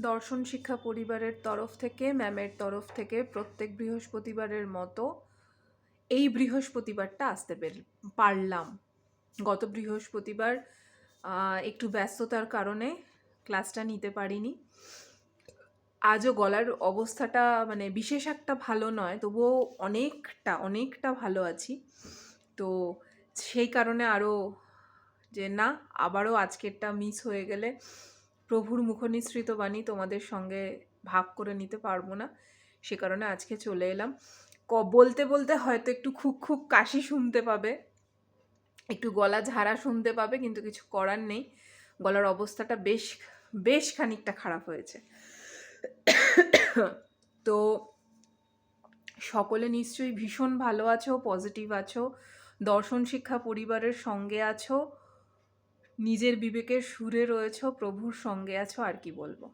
দর্শন শিক্ষা পরিবারের তরফ থেকে, ম্যামের তরফ থেকে প্রত্যেক বৃহস্পতিবারের মতো এই বৃহস্পতিবারটা আসতে পের- পারলাম। গত বৃহস্পতিবার একটু ব্যস্ততার কারণে ক্লাসটা নিতে পারিনি। আজও গলার অবস্থাটা মানে বিশেষ একটা ভালো নয়, তবুও অনেকটা অনেকটা ভালো আছি। তো সেই কারণে আরও যে না, আবারও আজকেরটা মিস হয়ে গেলে প্রভুর মুখনিসৃত বাণী তোমাদের সঙ্গে ভাগ করে নিতে পারব না। সে কারণে আজকে চলে এলাম। ক, বলতে বলতে হয়তো একটু খুব খুব কাশি শুনতে পাবে, একটু গলা ঝাড়া শুনতে পাবে, কিন্তু কিছু করার নেই। গলার অবস্থাটা বেশ বেশ খানিকটা খারাপ হয়েছে। তো সকলে নিশ্চয়ই ভীষণ ভালো আছো, পজিটিভ আছো, দর্শন শিক্ষা পরিবারের সঙ্গে আছো। নিজের বিবেকের সুরে রয়েছো, প্রভুর সঙ্গে আছো, আর কি বলব?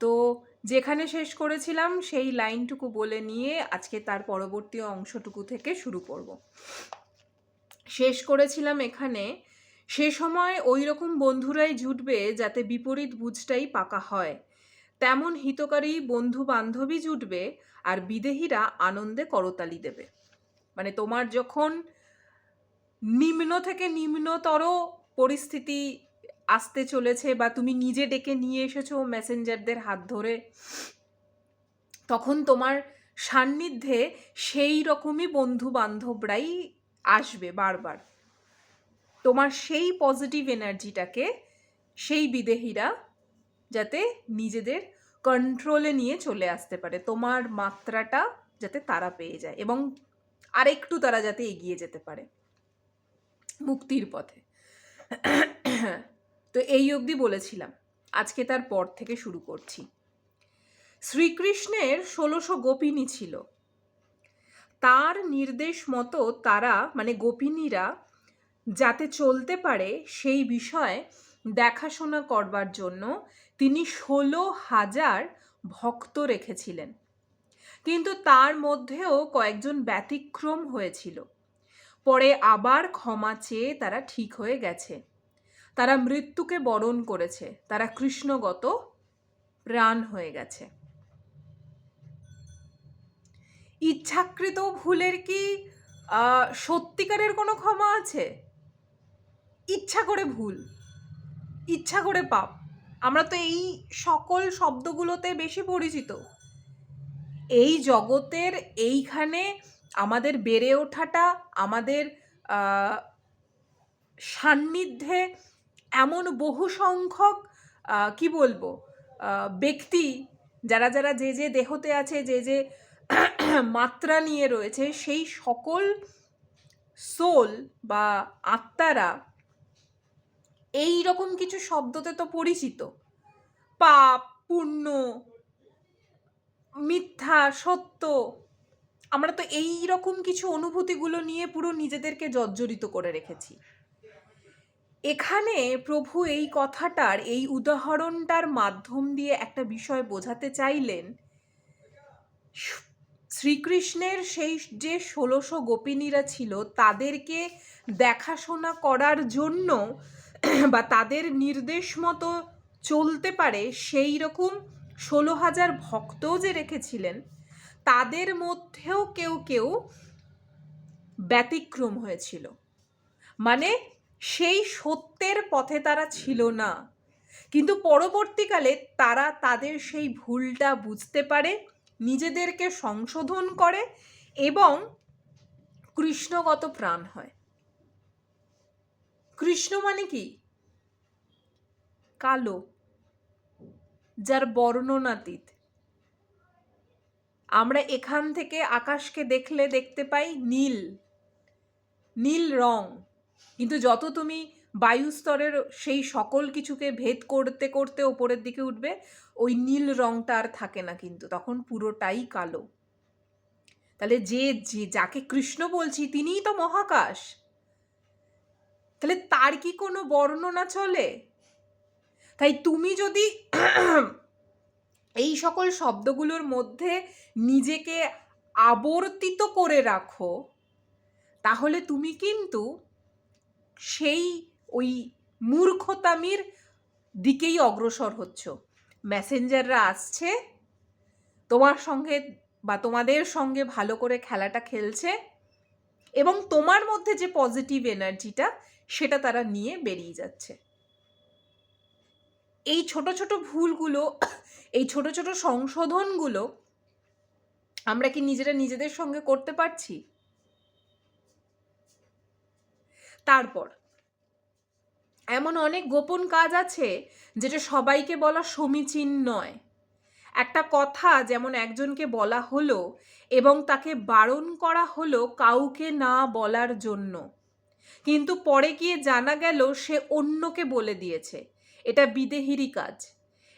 তো যেখানে শেষ করেছিলাম, সেই লাইনটুকু বলে নিয়ে আজকে তার পরবর্তী অংশটুকু থেকে শুরু করব। শেষ করেছিলাম এখানে, সে সময় ওই রকম বন্ধুরাই জুটবে যাতে বিপরীত বুঝটাই পাকা হয়। তেমন হিতকারী বন্ধু বান্ধবী জুটবে, আর বিদেহীরা আনন্দে করতালি দেবে। মানে তোমার যখন নিম্ন থেকে নিম্নতর পরিস্থিতি আসতে চলেছে বা তুমি নিজে ডেকে নিয়ে এসেছ মেসেঞ্জারদের হাত ধরে, তখন তোমার সান্নিধ্যে সেই রকমই বন্ধু বান্ধবরাই আসবে বারবার। তোমার সেই পজিটিভ এনার্জিটাকে সেই বিদেহীরা যাতে নিজেদের কন্ট্রোলে নিয়ে চলে আসতে পারে, তোমার মাত্রাটা যাতে তারা পেয়ে যায় এবং আরেকটু তারা যাতে এগিয়ে যেতে পারে। মুক্তির পথে। তো এই অবধি বলেছিলাম, আজকে তার পর থেকে শুরু করছি। শ্রীকৃষ্ণের ষোলোশো গোপিনী ছিল। তার নির্দেশ মতো তারা মানে গোপিনীরা, যাতে চলতে পারে সেই বিষয়ে দেখাশোনা করবার জন্য তিনি ষোলো হাজার ভক্ত রেখেছিলেন। কিন্তু তার মধ্যেও কয়েকজন ব্যতিক্রম হয়েছিল। পরে আবার ক্ষমা চেয়ে তারা ঠিক হয়ে গেছে। তারা মৃত্যুকে বরণ করেছে। তারা কৃষ্ণগত প্রাণ হয়ে গেছে। ইচ্ছাকৃত ভুলের কি সত্যিকারের কোনো ক্ষমা আছে? ইচ্ছা করে ভুল, ইচ্ছা করে পাপ। আমরা তো এই সকল শব্দগুলোতে বেশি পরিচিত। এই জগতের এইখানে আমাদের বেড়ে ওঠাটা, আমাদের সান্নিধ্যে এমন বহু সংখ্যক কি বলব ব্যক্তি যারা যারা যে যে দেহতে আছে, যে যে মাত্রা নিয়ে রয়েছে, সেই সকল সোল বা আত্মারা এই রকম কিছু শব্দতে তো পরিচিত। পাপ, পুণ্য, মিথ্যা, সত্য আমরা তো এই রকম কিছু অনুভূতিগুলো নিয়ে পুরো নিজেদেরকে জর্জরিত করে রেখেছি। এখানে প্রভু এই কথাটার, এই উদাহরণটার মাধ্যম দিয়ে একটা বিষয় বোঝাতে চাইলেন। শ্রীকৃষ্ণের সেই যে ষোলোশো গোপিনীরা ছিল, তাদেরকে দেখাশোনা করার জন্য বা তাদের নির্দেশ মতো চলতে পারে সেই রকম ষোলো হাজার ভক্তও যে রেখেছিলেন তাদের মধ্যেও কেউ কেউ ব্যতিক্রম হয়েছিল। মানে সেই সত্যের পথে তারা ছিল না। কিন্তু পরবর্তীকালে তারা তাদের সেই ভুলটা বুঝতে পারে, নিজেদেরকে সংশোধন করে এবং কৃষ্ণগত প্রাণ হয়। কৃষ্ণ মানে কি? কালো, যার বর্ণনাতীত। আমরা এখান থেকে আকাশকে দেখলে দেখতে পাই নীল নীল রং। কিন্তু যত তুমি বায়ুস্তরের সেই সকল কিছুকে ভেদ করতে করতে ওপরের দিকে উঠবে, ওই নীল রংটা আর থাকে না কিন্তু, তখন পুরোটাই কালো। তাহলে যে যে যাকে কৃষ্ণ বলছি তিনিই তো মহাকাশ। তাহলে তার কি কোনো বর্ণনা চলে? তাই তুমি যদি এই সকল শব্দগুলোর মধ্যে নিজেকে আবর্তিত করে রাখো। তাহলে তুমি কিন্তু সেই ওই মূর্খতামির দিকেই অগ্রসর হচ্ছ। মেসেঞ্জাররা আসছে, তোমার সঙ্গে বা তোমাদের সঙ্গে ভালো করে খেলাটা খেলছে এবং তোমার মধ্যে যে পজিটিভ এনার্জিটা সেটা তারা নিয়ে বেরিয়ে যাচ্ছে। এই ছোট ছোট ভুলগুলো, এই ছোট ছোট সংশোধনগুলো আমরা কি নিজেরা নিজেদের সঙ্গে করতে পারছি? তারপর, এমন অনেক গোপন কাজ আছে যেটা সবাইকে বলা সমীচীন নয়। একটা কথা যেমন একজনকে বলা হলো এবং তাকে বারণ করা হলো কাউকে না বলার জন্য। কিন্তু পরে গিয়ে জানা গেল সে অন্যকে বলে দিয়েছে। এটা বিদেহিরই কাজ।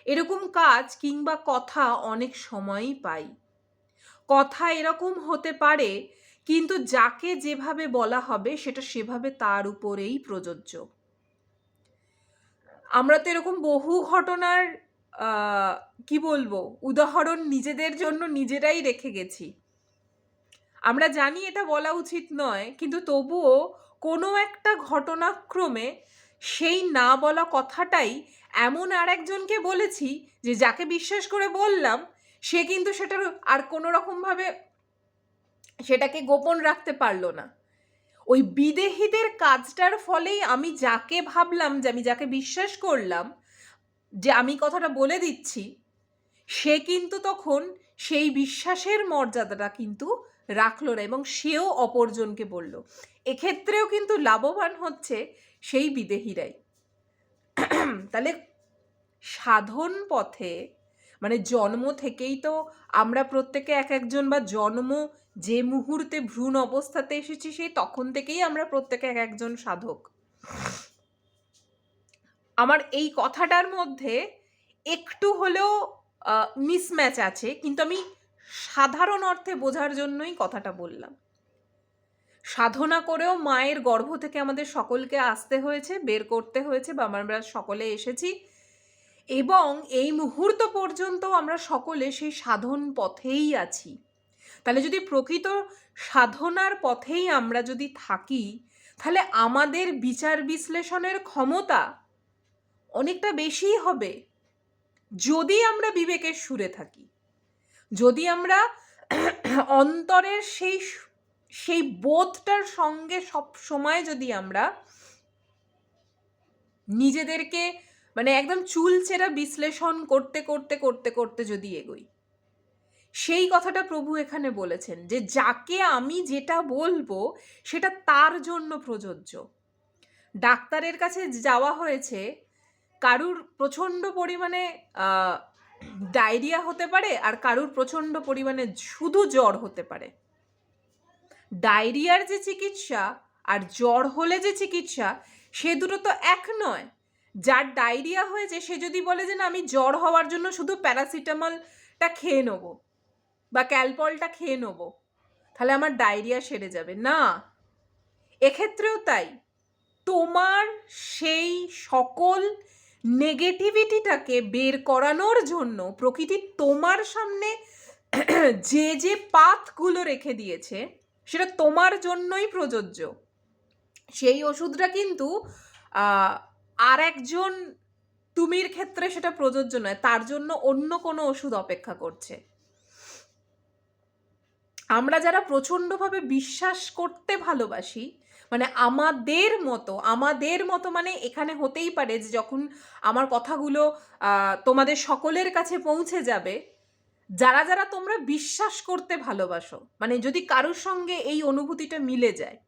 এরকম কাজ কিংবা কথা অনেক সময়ই পাই। কথা এরকম হতে পারে, কিন্তু যাকে যেভাবে বলা হবে সেটা সেভাবে তার উপরেই প্রযোজ্য। আমরা তো এরকম বহু ঘটনার কি বলব, উদাহরণ নিজেদের জন্য নিজেরাই রেখে গেছি। আমরা জানি এটা বলা উচিত নয়, কিন্তু তবুও কোনো একটা ঘটনাক্রমে সেই না বলা কথাটাই এমন আর একজনকে বলেছি যে যাকে বিশ্বাস করে বললাম, সে কিন্তু সেটার আর কোনো রকমভাবে সেটাকে গোপন রাখতে পারল না। ওই বিদেহীদের কাজটার ফলেই আমি যাকে ভাবলাম যে আমি যাকে বিশ্বাস করলাম, যে আমি কথাটা বলে দিচ্ছি, সে কিন্তু তখন সেই বিশ্বাসের মর্যাদাটা কিন্তু রাখল না এবং সেও অপরজনকে বলল। এক্ষেত্রেও কিন্তু লাভবান হচ্ছে সেই বিদেহীরাই। তাহলে সাধন পথে মানে জন্ম থেকেই তো আমরা প্রত্যেকে এক একজন বা জন্ম যে মুহূর্তে ভ্রূণ অবস্থাতে এসেছি, সেই তখন থেকেই আমরা প্রত্যেকে এক একজন সাধক। আমার এই কথাটার মধ্যে একটু হলেও মিসম্যাচ আছে, কিন্তু আমি সাধারণ অর্থে বোঝার জন্যই কথাটা বললাম। সাধনা করেও মায়ের গর্ভ থেকে আমাদের সকলকে আসতে হয়েছে, বের করতে হয়েছে বা আমরা সকলে এসেছি। এবং এই মুহূর্ত পর্যন্ত আমরা সকলে সেই সাধন পথেই আছি। তাহলে যদি প্রকৃত সাধনার পথেই আমরা যদি থাকি, তাহলে আমাদের বিচার বিশ্লেষণের ক্ষমতা অনেকটা বেশিই হবে। যদি আমরা বিবেকের সুরে থাকি, যদি আমরা অন্তরের সেই সেই বোধটার সঙ্গে সব সময় যদি আমরা নিজেদেরকে মানে একদম চুলচেরা বিশ্লেষণ করতে করতে করতে করতে যদি এগোই, সেই কথাটা প্রভু এখানে বলেছেন যে যাকে আমি যেটা বলব সেটা তার জন্য প্রযোজ্য। ডাক্তারের কাছে যাওয়া হয়েছে, কারুর প্রচণ্ড পরিমাণে ডায়রিয়া হতে পারে আর কারুর প্রচণ্ড পরিমাণে শুধু জ্বর হতে পারে। ডায়রিয়ার যে চিকিৎসা আর জ্বর হলে যে চিকিৎসা, সে দুটো তো এক নয়। যার ডায়রিয়া হয়েছে, সে যদি বলে যে না, আমি জ্বর হওয়ার জন্য শুধু প্যারাসিটামলটা খেয়ে নেব বা ক্যালপলটা খেয়ে নেব, তাহলে আমার ডায়রিয়া সেরে যাবে। না, এক্ষেত্রেও তাই। তোমার সেই সকল নেগেটিভিটিটাকে বের করানোর জন্য প্রকৃতি তোমার সামনে যে যে পাথগুলো রেখে দিয়েছে সেটা তোমার জন্যই প্রযোজ্য। সেই ওষুধটা কিন্তু আর একজন তুমির ক্ষেত্রে সেটা প্রযোজ্য নয়, তার জন্য অন্য কোনো ওষুধ অপেক্ষা করছে। আমরা যারা প্রচণ্ডভাবে বিশ্বাস করতে ভালোবাসি মানে আমাদের মতো আমাদের মতো মানে এখানে হতেই পারে যে যখন আমার কথাগুলো তোমাদের সকলের কাছে পৌঁছে যাবে যারা যারা তোমরা বিশ্বাস করতে ভালোবাসো মানে যদি কারোর সঙ্গে এই অনুভূতিটা মিলে যায়,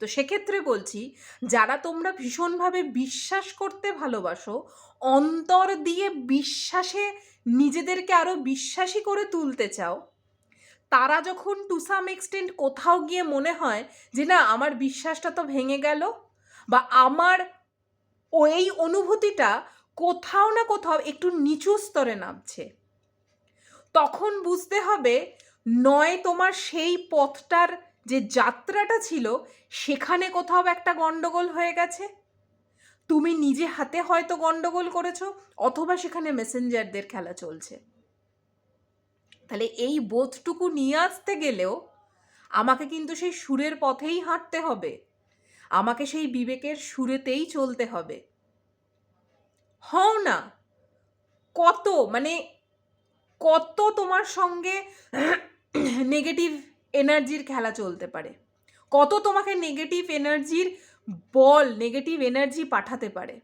তো সেক্ষেত্রে বলছি, যারা তোমরা ভীষণভাবে বিশ্বাস করতে ভালোবাসো, অন্তর দিয়ে বিশ্বাসে নিজেদেরকে আরও বিশ্বাসী করে তুলতে চাও, তারা যখন টু সাম এক্সটেন্ট কোথাও গিয়ে মনে হয় যে না, আমার বিশ্বাসটা তো ভেঙে গেল, বা আমার ওই অনুভূতিটা কোথাও না কোথাও একটু নিচু স্তরে নামছে তখন বুঝতে হবে নয় তোমার সেই পথটার যে যাত্রাটা ছিল, সেখানে কোথাও একটা গণ্ডগোল হয়ে গেছে? তুমি নিজে হাতে হয়তো গণ্ডগোল করেছ, অথবা সেখানে মেসেঞ্জারদের খেলা চলছে। তাহলে এই বোধটুকু নিয়ে আসতে গেলেও আমাকে কিন্তু সেই সুরের পথেই হাঁটতে হবে। আমাকে সেই বিবেকের সুরেতেই চলতে হবে। হও না! কত? মানে কত তোমার সঙ্গে নেগেটিভ এনার্জির খেলা চলতে পারে? কত তোমাকে নেগেটিভ এনার্জির বল নেগেটিভ এনার্জি পাঠাতে পারে?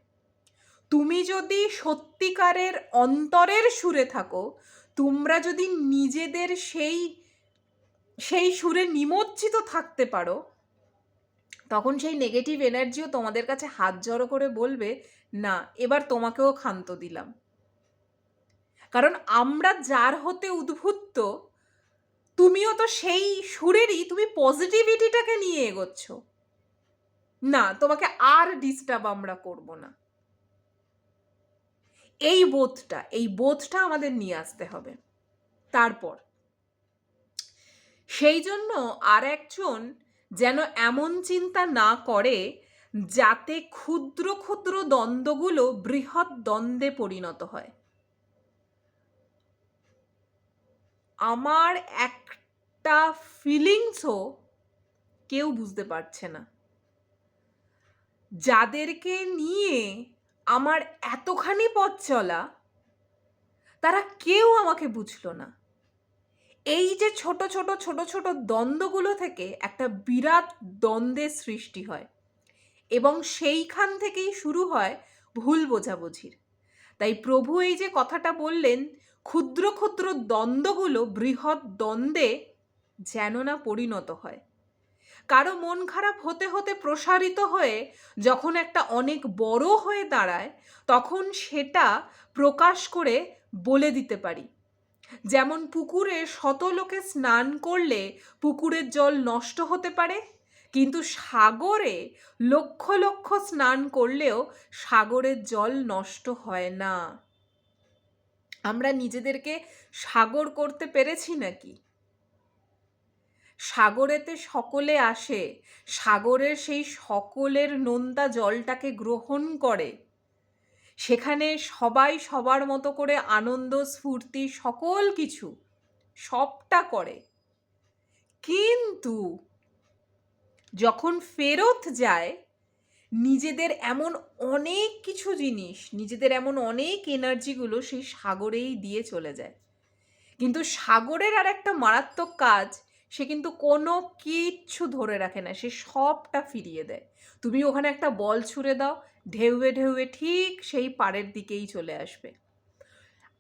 তুমি যদি সত্যিকারের অন্তরের সুরে থাকো, তোমরা যদি নিজেদের সেই সেই সুরে নিমজ্জিত থাকতে পারো, তখন সেই নেগেটিভ এনার্জিও তোমাদের কাছে হাত জড়ো করে বলবে, না, এবার তোমাকেও ক্ষান্ত দিলাম। কারণ আমরা যার হতে উদ্বুদ্ধ, তুমিও তো সেই সুরেরই, তুমি পজিটিভিটিটাকে নিয়ে এগোচ্ছ। না, তোমাকে আর ডিস্টার্ব আমরা করব না। এই বোধটা এই বোধটা আমাদের নিয়ে আসতে হবে। তারপর, সেই জন্য আর একজন যেন এমন চিন্তা না করে যাতে ক্ষুদ্র ক্ষুদ্র দ্বন্দ্বগুলো বৃহৎ দ্বন্দ্বে পরিণত হয়। আমার একটা ফিলিংসও কেউ বুঝতে পারছে না। যাদেরকে নিয়ে আমার এতখানি পথ চলা, তারা কেউ আমাকে বুঝলো না। এই যে ছোট ছোট ছোট ছোট দ্বন্দ্বগুলো থেকে একটা বিরাট দ্বন্দ্বের সৃষ্টি হয় এবং সেইখান থেকেই শুরু হয় ভুল বোঝাবুঝির। তাই প্রভু এই যে কথাটা বললেন ক্ষুদ্র ক্ষুদ্র দ্বন্দ্বগুলো বৃহৎ দ্বন্দ্বে যেন না পরিণত হয়। কারও মন খারাপ হতে হতে প্রসারিত হয়ে যখন একটা অনেক বড় হয়ে দাঁড়ায়, তখন সেটা প্রকাশ করে বলে দিতে পারি। যেমন পুকুরে শত লোকে স্নান করলে পুকুরের জল নষ্ট হতে পারে, কিন্তু সাগরে লক্ষ লক্ষ স্নান করলেও সাগরের জল নষ্ট হয় না। আমরা নিজেদেরকে সাগর করতে পেরেছি নাকি? সাগরেতে সকলে আসে, সাগরের সেই সকলের নোনতা জলটাকে গ্রহণ করে। সেখানে সবাই সবার মতো করে আনন্দ, স্ফূর্তি, সকল কিছু, সবটা করে। কিন্তু যখন ফেরত যায় নিজেদের এমন অনেক কিছু জিনিস, নিজেদের এমন অনেক এনার্জিগুলো সেই সাগরেই দিয়ে চলে যায়। কিন্তু সাগরের আর একটা মারাত্মক কাজ, সে কিন্তু কোনো কিচ্ছু ধরে রাখে না, সে সবটা ফিরিয়ে দেয়। তুমি ওখানে একটা বল ছুঁড়ে দাও, ঢেউয়ে ঢেউয়ে ঠিক সেই পাড়ের দিকেই চলে আসবে।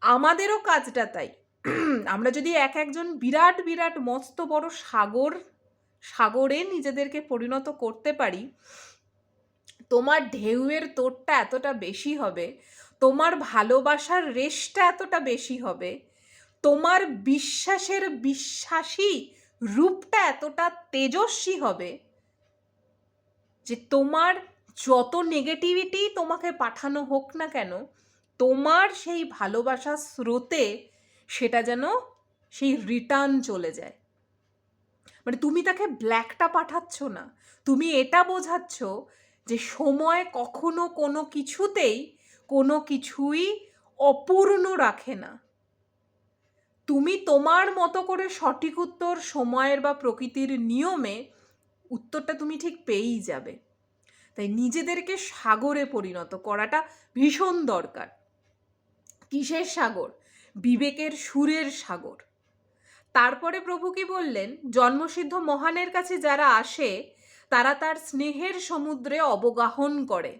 আমাদেরও কাজটা তাই। আমরা যদি এক একজন বিরাট বিরাট, মস্ত বড় সাগর, সাগরে নিজেদেরকে পরিণত করতে পারি তোমার ঢেউয়ের তোরটা এতটা বেশি হবে, তোমার ভালোবাসার রেশটা এতটা বেশি হবে, তোমার বিশ্বাসের বিশ্বাসী রূপটা এতটা তেজস্বী হবে যে তোমার যত নেগেটিভিটি তোমাকে পাঠানো হোক না কেন, তোমার সেই ভালোবাসার স্রোতে সেটা যেন সেই রিটার্ন চলে যায়। মানে তুমি তাকে ব্ল্যাকটা পাঠাচ্ছ না, তুমি এটা বোঝাচ্ছ যে সময় কখনো কোনো কিছুতেই কোনো কিছুই অপূর্ণ রাখে না। তুমি তোমার মতো করে সঠিক উত্তর সময়ের বা প্রকৃতির নিয়মে উত্তরটা তুমি ঠিক পেয়েই যাবে। তাই নিজেদেরকে সাগরে পরিণত করাটা ভীষণ দরকার। কিসের সাগর? বিবেকের সুরের সাগর। তারপরে প্রভু কি বললেন? জন্মসিদ্ধ মহানের কাছে যারা আসে তারা তার স্নেহের সমুদ্রে অবগাহন করে।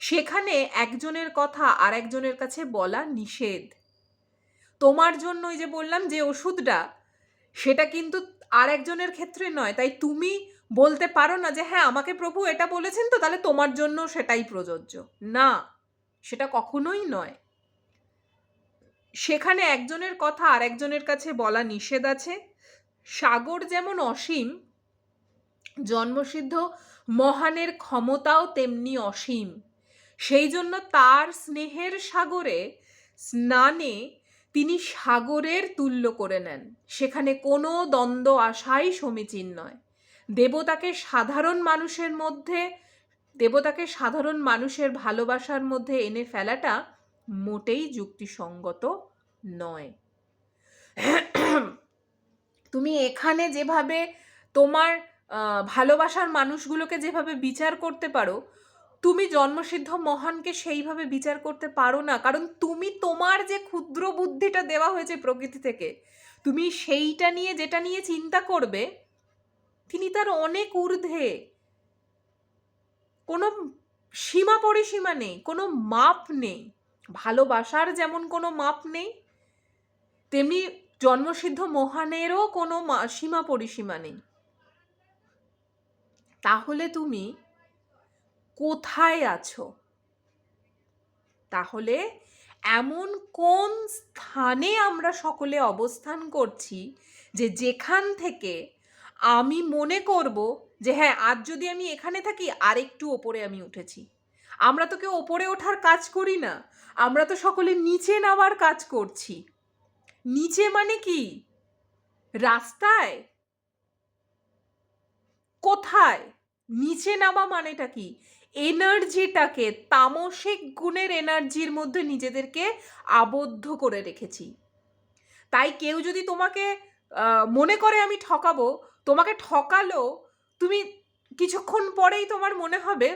সেখানে একজনের কথা আর একজনের কাছে বলা নিষেধ। তোমার জন্য ওই যে বললাম যে ওষুধটা, সেটা কিন্তু আর একজনের ক্ষেত্রে নয়। তাই তুমি বলতে পারো না যে হ্যাঁ আমাকে প্রভু এটা বলেছেন তো, তাহলে তোমার জন্য সেটাই প্রযোজ্য। না, সেটা কখনোই নয়। সেখানে একজনের কথা আর একজনের কাছে বলা নিষেধ আছে। সাগর যেমন অসীম জন্মসিদ্ধ মহানের ক্ষমতাও তেমনি অসীম। সেই জন্য তার স্নেহের সাগরে, স্নানে তিনি সাগরের তুল্য করে নেন। সেখানে কোনো দ্বন্দ্ব আসাই সমীচীন নয়। দেবতাকে সাধারণ মানুষের মধ্যে, দেবতাকে সাধারণ মানুষের ভালোবাসার মধ্যে এনে ফেলাটা মোটেই যুক্তিসঙ্গত নয়। তুমি এখানে যেভাবে তোমার ভালোবাসার মানুষগুলোকে যেভাবে বিচার করতে পারো, তুমি জন্মসিদ্ধ মহানকে সেইভাবে বিচার করতে পারো না। কারণ তুমি তোমার যে ক্ষুদ্র বুদ্ধিটা দেওয়া হয়েছে প্রকৃতি থেকে, তুমি সেইটা নিয়ে যেটা নিয়ে চিন্তা করবে, তিনি তার অনেক ঊর্ধ্বে। কোনো সীমা পরিসীমা নেই, কোনো মাপ নেই। ভালোবাসার যেমন কোনো মাপ নেই, তেমনি জন্মসিদ্ধ মহানেরও কোনো সীমা পরিসীমা নেই। তাহলে তুমি কোথায় আছো? তাহলে এমন কোন স্থানে আমরা সকলে অবস্থান করছি যে যেখান থেকে আমি মনে করব যে হ্যাঁ আজ যদি আমি এখানে থাকি, আরেকটু ওপরে আমি উঠেছি। আমরা তো কেউ ওপরে ওঠার কাজ করি না। আমরা তো সকলে নিচে নামার কাজ করছি। নিচে মানে কি? রাস্তায়? কোথায়? নিচে নামা মানেটা কি? এনার্জিটাকে, তামসিক গুণের এনার্জির মধ্যে নিজেদেরকে আবদ্ধ করে রেখেছি। তাই কেউ যদি তোমাকে মনে করে আমি ঠকাবো, তোমাকে ঠকালো, তুমি কিছুক্ষণ পরেই তোমার মনে হবে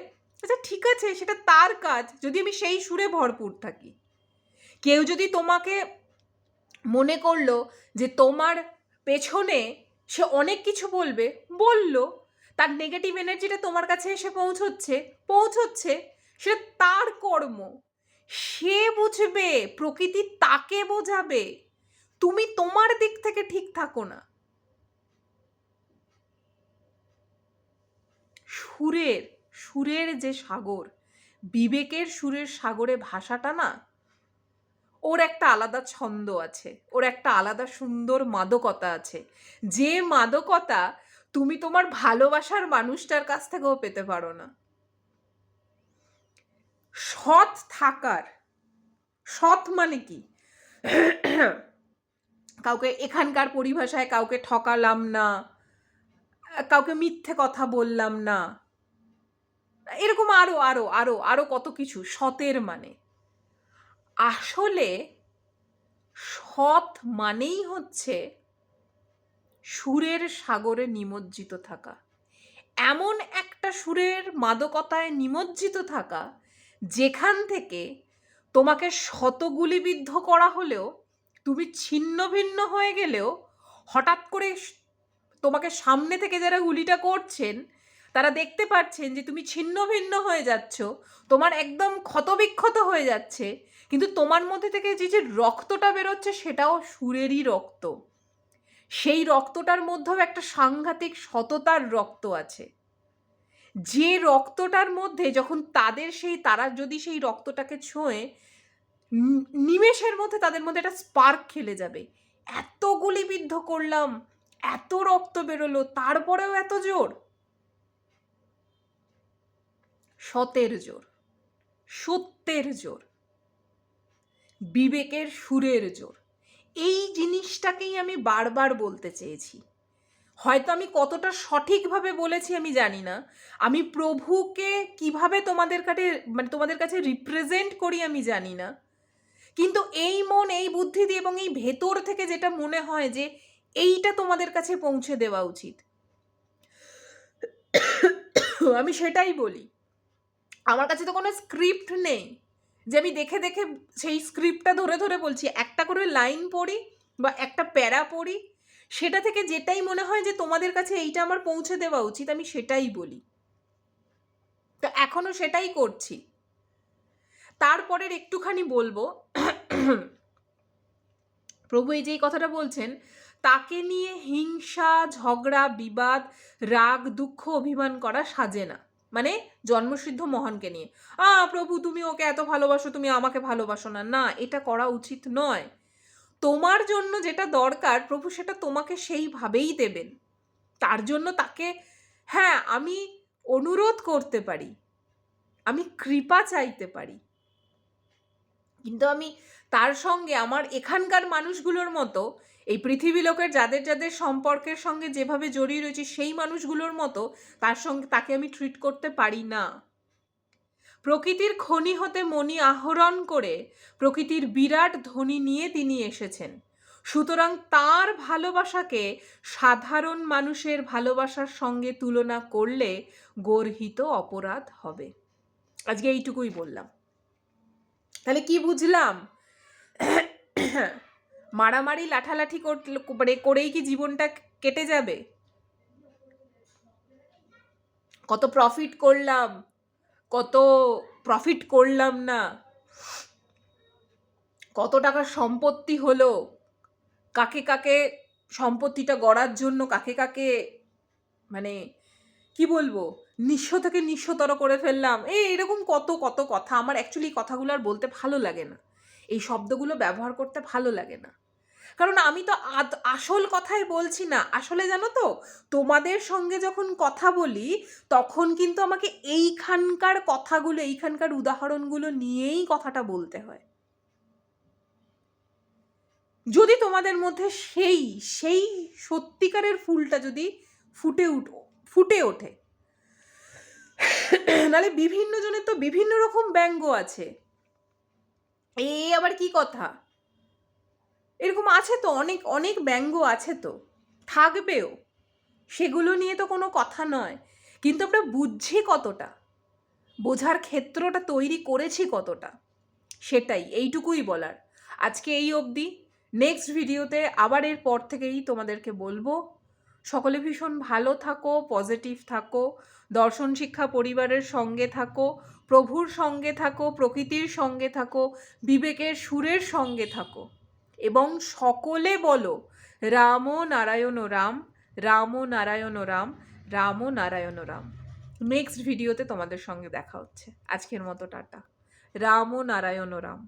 আচ্ছা ঠিক আছে, সেটা তার কাজ, যদি আমি সেই সুরে ভরপুর থাকি। কেউ যদি তোমাকে মনে করল যে তোমার পেছনে সে অনেক কিছু বলবে, বলল তার নেগেটিভ এনার্জিটা তোমার কাছে এসে পৌঁছচ্ছে পৌঁছচ্ছে সে তার কর্ম। সে বুঝবে, প্রকৃতি তাকে বোঝাবে। তুমি তোমার দিক থেকে ঠিক থাকো না। সুরের সুরের যে সাগর, বিবেকের সুরের সাগরে ভাষাটা না, ওর একটা আলাদা ছন্দ আছে, ওর একটা আলাদা সুন্দর মাদকতা আছে। যে মাদকতা তুমি তোমার ভালোবাসার মানুষটার কাছ থেকেও পেতে পারো না। সৎ থাকার, সৎ মানে কি? কাউকে এখানকার পরিভাষায় কাউকে ঠকালাম না, কাউকে মিথ্যে কথা বললাম না। এরকম আরও আরও আরও আরও কত কিছু, সতের মানে। আসলে সৎ মানেই হচ্ছে সুরের সাগরে নিমজ্জিত থাকা। এমন একটা সুরের মাদকতায় নিমজ্জিত থাকা, যেখান থেকে তোমাকে শতগুলিবিদ্ধ করা হলেও, তুমি ছিন্ন ভিন্ন হয়ে গেলেও, হঠাৎ করে তোমাকে সামনে থেকে যারা গুলিটা করছেন, তারা দেখতে পাচ্ছেন যে তুমি ছিন্ন ভিন্ন হয়ে যাচ্ছ, তোমার একদম ক্ষতবিক্ষত হয়ে যাচ্ছে, কিন্তু তোমার মধ্যে থেকে যে যে রক্তটা বেরোচ্ছে, সেটাও সুরেরই রক্ত। সেই রক্তটার মধ্যেও একটা সাংঘাতিক সততার রক্ত আছে। যে রক্তটার মধ্যে যখন তাদের সেই, তারা যদি সেই রক্তটাকে ছোঁয়ে নিমেষের মধ্যে তাদের মধ্যে একটা স্পার্ক খেলে যাবে। এত গুলিবিদ্ধ করলাম, এত রক্ত বেরোলো, তারপরেও এত জোর। সতের জোর, সত্যের জোর, বিবেকের সুরের জোর। এই জিনিসটাকেই আমি বারবার বলতে চেয়েছি। হয়তো আমি কতটা সঠিকভাবে বলেছি আমি জানি না। আমি প্রভুকে কীভাবে তোমাদের কাছে মানে তোমাদের কাছে রিপ্রেজেন্ট করি আমি জানি না। কিন্তু এই মন, এই বুদ্ধি দিয়ে এবং এই ভেতর থেকে যেটা মনে হয় যে এইটা তোমাদের কাছে পৌঁছে দেওয়া উচিত। আমি সেটাই বলি। আমার কাছে তো কোনো স্ক্রিপ্ট নেই। যে আমি দেখে দেখে সেই স্ক্রিপ্টটা ধরে ধরে বলছি, একটা করে লাইন পড়ি বা একটা প্যারা পড়ি, সেটা থেকে যেটাই মনে হয় যে তোমাদের কাছে এইটা আমার পৌঁছে দেওয়া উচিত, আমি সেটাই বলি। তো এখনও সেটাই করছি। তারপরের একটুখানি বলব। প্রভু এই যে কথাটা বলছেন, তাকে নিয়ে হিংসা, ঝগড়া, বিবাদ, রাগ, দুঃখ, অভিমান করা সাজে না। মানে জন্মসিদ্ধ মহানকে নিয়ে। আ, প্রভু, তুমি ওকে এত ভালোবাসো, তুমি আমাকে ভালোবাসো না। না, এটা করা উচিত নয়। তোমার জন্য যেটা দরকার, প্রভু সেটা তোমাকে সেইভাবেই দেবেন। তার জন্য তাকে হ্যাঁ আমি অনুরোধ করতে পারি, আমি কৃপা চাইতে পারি। কিন্তু আমি তার সঙ্গে আমার এখানকার মানুষগুলোর মতো এই পৃথিবী লোকের যাদের যাদের সম্পর্কের সঙ্গে যেভাবে জড়িয়ে রয়েছে সেই মানুষগুলোর মতো তার সঙ্গে তাকে আমি ট্রিট করতে পারি না। প্রকৃতির খনি হতে মণি আহরণ করে প্রকৃতির বিরাট ধ্বনি নিয়ে তিনি এসেছেন। সুতরাং তার ভালোবাসাকে সাধারণ মানুষের ভালোবাসার সঙ্গে তুলনা করলে গর্হিত অপরাধ হবে। আজকে এইটুকুই বললাম। তাহলে কি বুঝলাম? মারামারি, লাঠালাঠি করে করেই কি জীবনটা কেটে যাবে? কত প্রফিট করলাম, কত প্রফিট করলাম না। কত টাকার সম্পত্তি হলো, কাকে কাকে সম্পত্তিটা গড়ার জন্য, কাকে কাকে মানে কি বলব, নিঃস্ব থেকে নিঃস্বতর করে ফেললাম। এই এরকম কত কত কথা। আমার অ্যাকচুয়ালি কথাগুলো আর বলতে ভালো লাগে না। এই শব্দগুলো ব্যবহার করতে ভালো লাগে না। কারণ আমি তো আসল কথাই বলছি না। আসলে জানো তো, তোমাদের সঙ্গে যখন কথা বলি, তখন কিন্তু আমাকে এইখানকার কথাগুলো, এইখানকার উদাহরণগুলো নিয়েই কথাটা বলতে হয়। যদি তোমাদের মধ্যে সেই সেই সত্যিকারের ফুলটা যদি ফুটে উঠ, ফুটে ওঠে নালে বিভিন্ন জনের তো বিভিন্ন রকম ব্যঙ্গ আছে। এ আবার কি কথা? এরকম আছে তো, অনেক অনেক ব্যঙ্গ আছে তো। থাকবেও। সেগুলো নিয়ে তো কোনো কথা নয়। কিন্তু আমরা বুঝছি কতটা। বোঝার ক্ষেত্রটা তৈরি করেছি কতটা। সেটাই, এইটুকুই বলার। আজকে এই অবধি। নেক্সট ভিডিওতে আবার এর পর থেকেই তোমাদেরকে বলব। সকলে ভীষণ ভালো থাকো পজিটিভ থাকো। দর্শন শিক্ষা পরিবারের সঙ্গে থাকো। প্রভুর সঙ্গে থাকো, প্রকৃতির সঙ্গে থাকো। বিবেকের সুরের সঙ্গে থাকো। এবং সকলে বলো, রাম নারায়ণ রাম রাম নারায়ণ রাম রাম নারায়ণ রাম। নেক্সট ভিডিওতে তোমাদের সঙ্গে দেখা হচ্ছে। আজকের মতো টাটা। রাম নারায়ণ রাম।